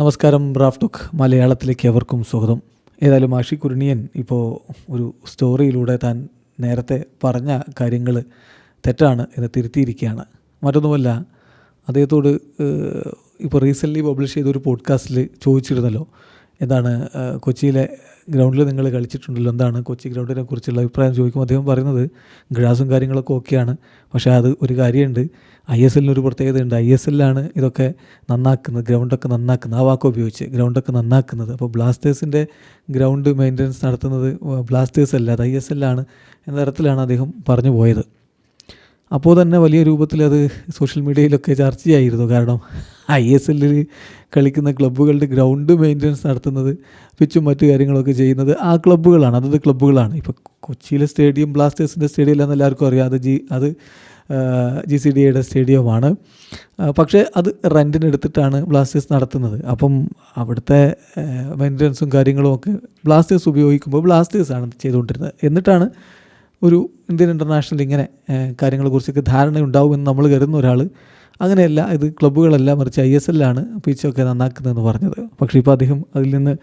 നമസ്കാരം റാഫ്ടോക്ക് മലയാളത്തിലേക്ക് എവർക്കും സ്വാഗതം. ഏതായാലും ആഷി കുരുണിയൻ ഇപ്പോൾ ഒരു സ്റ്റോറിയിലൂടെ താൻ നേരത്തെ പറഞ്ഞ കാര്യങ്ങൾ തെറ്റാണ് എന്ന് തിരുത്തിയിരിക്കുകയാണ്. മറ്റൊന്നുമല്ല അദ്ദേഹത്തോട് ഇപ്പോൾ റീസെന്റ്ലി പബ്ലിഷ് ചെയ്ത ഒരു പോഡ്കാസ്റ്റിൽ ചോദിച്ചിരുന്നല്ലോ എന്താണ് കൊച്ചിയിലെ ഗ്രൗണ്ടിൽ നിങ്ങൾ കളിച്ചിട്ടുണ്ടല്ലോ എന്താണ് കൊച്ചി ഗ്രൗണ്ടിനെ കുറിച്ചുള്ള അഭിപ്രായം ചോദിക്കുമ്പോൾ അദ്ദേഹം പറയുന്നത് ഗ്രാസും കാര്യങ്ങളൊക്കെ ഓക്കെയാണ് പക്ഷേ അത് ഒരു കാര്യമുണ്ട്. ഐ എസ് എല്ലിനൊരു പ്രത്യേകതയുണ്ട്. ഐ എസ് എല്ലാണ് ഇതൊക്കെ നന്നാക്കുന്നത് ഗ്രൗണ്ടൊക്കെ നന്നാക്കുന്നത് ആ വാക്ക് ഉപയോഗിച്ച് ഗ്രൗണ്ടൊക്കെ നന്നാക്കുന്നത്. അപ്പോൾ ബ്ലാസ്റ്റേഴ്സിന്റെ ഗ്രൗണ്ട് മെയിന്റനൻസ് നടത്തുന്നത് ബ്ലാസ്റ്റേഴ്സ് അല്ല അത് ഐ എസ് എല്ലാണ് എന്ന തരത്തിലാണ് അദ്ദേഹം പറഞ്ഞു പോയത്. അപ്പോൾ തന്നെ വലിയ രൂപത്തിൽ അത് സോഷ്യൽ മീഡിയയിലൊക്കെ ചർച്ചയായിരുന്നു കാരണം ഐ എസ് എല്ലിൽ കളിക്കുന്ന ക്ലബ്ബുകളുടെ ഗ്രൗണ്ട് മെയിന്റനൻസ് നടത്തുന്നത് പിച്ചും മറ്റു കാര്യങ്ങളൊക്കെ ചെയ്യുന്നത് ആ ക്ലബ്ബുകളാണ്. അതത് ക്ലബ്ബുകളാണ്. ഇപ്പോൾ കൊച്ചിയിലെ സ്റ്റേഡിയം ബ്ലാസ്റ്റേഴ്സിന്റെ സ്റ്റേഡിയം അല്ലെന്ന് എല്ലാവർക്കും അറിയാം. അത് ജി അത് ജി സി ഡി എയുടെ സ്റ്റേഡിയമാണ്. പക്ഷേ അത് റെന്റിനെടുത്തിട്ടാണ് ബ്ലാസ്റ്റേഴ്സ് നടത്തുന്നത്. അപ്പം അവിടുത്തെ മെയിന്റനൻസും കാര്യങ്ങളും ഒക്കെ ബ്ലാസ്റ്റേഴ്സ് ഉപയോഗിക്കുമ്പോൾ ബ്ലാസ്റ്റേഴ്സാണ് ചെയ്തുകൊണ്ടിരുന്നത്. എന്നിട്ടാണ് ഒരു ഇന്ത്യൻ ഇന്റർനാഷണൽ ഇങ്ങനെ കാര്യങ്ങളെ കാര്യങ്ങളെക്കുറിച്ചൊക്കെ ധാരണ ഉണ്ടാവുമെന്ന് നമ്മൾ കരുതുന്ന ഒരാൾ അങ്ങനെയല്ല ഇത് ക്ലബ്ബുകളല്ല മറിച്ച് ഐ എസ് എല്ലാണ് പിച്ചൊക്കെ നന്നാക്കുന്നതെന്ന് പറഞ്ഞത്. പക്ഷേ ഇപ്പോൾ അദ്ദേഹം അതിൽ നിന്ന്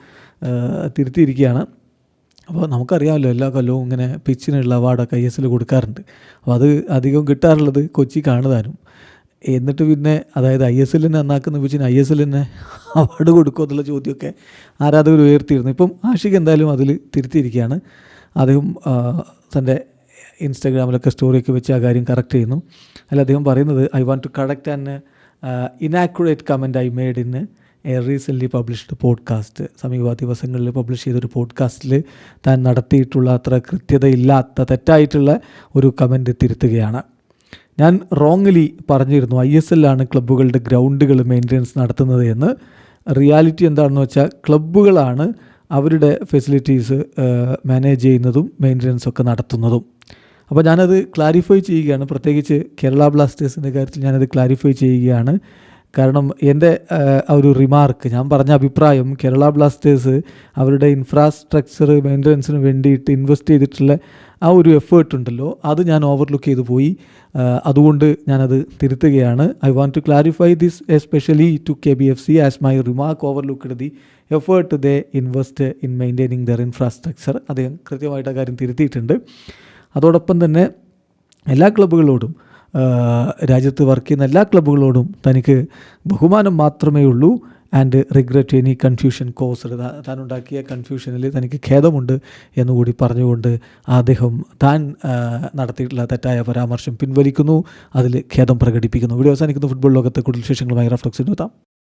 തിരുത്തിയിരിക്കുകയാണ്. അപ്പോൾ നമുക്കറിയാമല്ലോ എല്ലാ കൊല്ലവും ഇങ്ങനെ പിച്ചിനുള്ള അവാർഡൊക്കെ ഐ എസ് എൽ കൊടുക്കാറുണ്ട്. അപ്പോൾ അത് അധികം കിട്ടാറുള്ളത് കൊച്ചി കാണുതാനും എന്നിട്ട് പിന്നെ അതായത് ഐ എസ് എല്ലിനെ നന്നാക്കുന്ന പിച്ചിന് ഐ എസ് എല്ലിനെ അവാർഡ് കൊടുക്കുമോ എന്നുള്ള ചോദ്യമൊക്കെ ആരാധകർ ഉയർത്തിയിരുന്നു. ഇപ്പം ആഷിക് എന്തായാലും അതിൽ തിരുത്തിയിരിക്കുകയാണ്. അദ്ദേഹം തന്റെ ഇൻസ്റ്റാഗ്രാമിലൊക്കെ സ്റ്റോറിയൊക്കെ വെച്ച് ആ കാര്യം കറക്റ്റ് ചെയ്യുന്നു. അല്ല അദ്ദേഹം പറയുന്നത് I want to correct and inaccurate comment I made in a recently published podcast. സമീപ ദിവസങ്ങളിൽ പബ്ലിഷ് ചെയ്തൊരു പോഡ്കാസ്റ്റിൽ താൻ നടത്തിയിട്ടുള്ള അത്ര കൃത്യതയില്ലാത്ത തെറ്റായിട്ടുള്ള ഒരു കമന്റ് തിരുത്തുകയാണ്. ഞാൻ റോങ്ലി പറഞ്ഞിരുന്നു ഐ എസ് എല്ലാണ് ക്ലബ്ബുകളുടെ ഗ്രൗണ്ടുകൾ മെയിന്റനൻസ് നടത്തുന്നത് എന്ന്. റിയാലിറ്റി എന്താണെന്ന് വെച്ചാൽ ക്ലബ്ബുകളാണ് അവരുടെ ഫെസിലിറ്റീസ് മാനേജ് ചെയ്യുന്നതും മെയിന്റനൻസ് ഒക്കെ നടത്തുന്നതും. അപ്പോൾ ഞാനത് ക്ലാരിഫൈ ചെയ്യുകയാണ്. പ്രത്യേകിച്ച് കേരള ബ്ലാസ്റ്റേഴ്സിന്റെ കാര്യത്തിൽ ഞാനത് ക്ലാരിഫൈ ചെയ്യുകയാണ്. കാരണം എന്റെ ഒരു റിമാർക്ക് ഞാൻ പറഞ്ഞ അഭിപ്രായം കേരള ബ്ലാസ്റ്റേഴ്സ് അവരുടെ ഇൻഫ്രാസ്ട്രക്ചർ മെയിന്റനൻസിന് വേണ്ടിയിട്ട് ഇൻവെസ്റ്റ് ചെയ്തിട്ടുള്ള ആ ഒരു എഫേർട്ട് ഉണ്ടല്ലോ. അത് ഞാൻ ഓവർലുക്ക് ചെയ്തു പോയി. അതുകൊണ്ട് ഞാനത് തിരുത്തുകയാണ്. I want to clarify this especially to K B F C as my remark overlooked the effort they invest in maintaining their infrastructure അദ്ദേഹം കൃത്യമായിട്ട് ആ കാര്യം തിരുത്തിയിട്ടുണ്ട്. അതോടൊപ്പം തന്നെ എല്ലാ ക്ലബ്ബുകളോടും രാജ്യത്ത് വർക്ക് ചെയ്യുന്ന എല്ലാ ക്ലബ്ബുകളോടും തനിക്ക് ബഹുമാനം മാത്രമേ ഉള്ളൂ and regret any confusion cause താൻ ഉണ്ടാക്കിയ കൺഫ്യൂഷനിൽ തനിക്ക് ഖേദമുണ്ട് എന്നുകൂടി പറഞ്ഞുകൊണ്ട് അദ്ദേഹം താൻ നടത്തിയിട്ടുള്ള തെറ്റായ പരാമർശം പിൻവലിക്കുന്നു. അതിൽ ഖേദം പ്രകടിപ്പിക്കുന്നു. വീഡിയോ അവസാനിക്കുന്നു. ഫുട്ബോൾ ലോകത്തെ കൂടുതൽ വിശേഷങ്ങളുമായി റഫ്ലക്സ് എത്താം